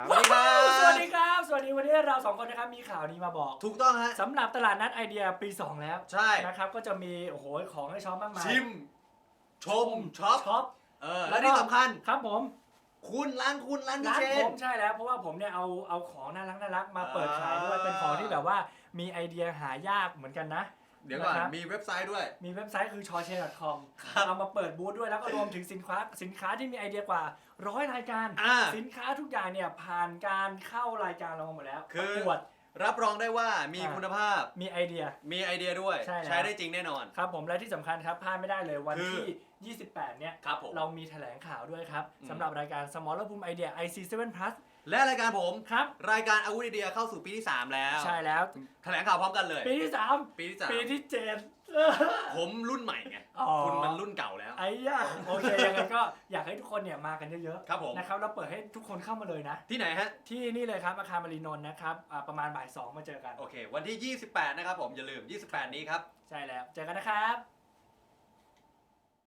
สวัสดีครับ สวัสดีครับ สวัสดีวันนี้เราสองคนนะครับมีข่าวนี้มาบอกถูกต้องฮะ สำหรับตลาดนัดไอเดียปี 2 แล้วใช่ นะครับก็จะมีโอ้โหของให้ช็อปมากมายชิม ชม ช็อป ช็อป เออ และที่สำคัญ ครับผมคุณร้านคุณร้านพี่ร้านเชผน มใช่แล้วเพราะว่าผมเนี่ยเอาเอาของน่ารักน่ารักมาเปิดขายด้วยอ่าเป็นของที่แบบว่ามีไอเดียหายากเหมือนกันนะ เดี๋ยวก่อน นะครับ มีเว็บไซต์ด้วย มีเว็บไซต์คือ c h o c h e c o m ครับเอามาเปิดบูธด้วยแล้วก็รวมถึงสินค้าสินค้าที่มีไอเดียกว่าร้อยรายการ อ่าสินค้าทุกอย่างเนี่ยผ่านการเข้ารายการเรามาหมดแล้วคือ ประกวด รับรองได้ว่ามีอ่า คุณภาพ มีไอเดีย มีไอเดียด้วย ใช่แล้วได้จริงแน่นอน ครับผมและที่สำคัญครับพลาดไม่ได้เลยวันคือที่28 เนี่ย ครับผม เรามีแถลงข่าวด้วยครับอืม สำหรับรายการ Small ภูมิไอเดีย IC7 Plus และรายการผม ครับ รายการอาวุธไอเดียเข้าสู่ปีที่ 3 แล้ว ใช่แล้ว แถลงข่าวพร้อมกันเลย ปีที่ปีที่3ปีที่7 3 ผมรุ่นใหม่ไงอ๋อ คุณมันรุ่นเก่าแล้ว ไอ้ย่าโอเคยังไงก็อยากให้ทุกคนเนี่ยมากันเยอะครับผม ๆนะครับเราเปิดให้ทุกคนเข้ามาเลยนะ ที่ไหนฮะ ที่นี่เลยครับอาคารมารีนนท์นะครับอ่าประมาณบ่าย2มาเจอกัน โอเค วันที่ 28 นะครับผม อย่าลืม 28 นี้ครับ ใช่แล้ว เจอกันนะครับ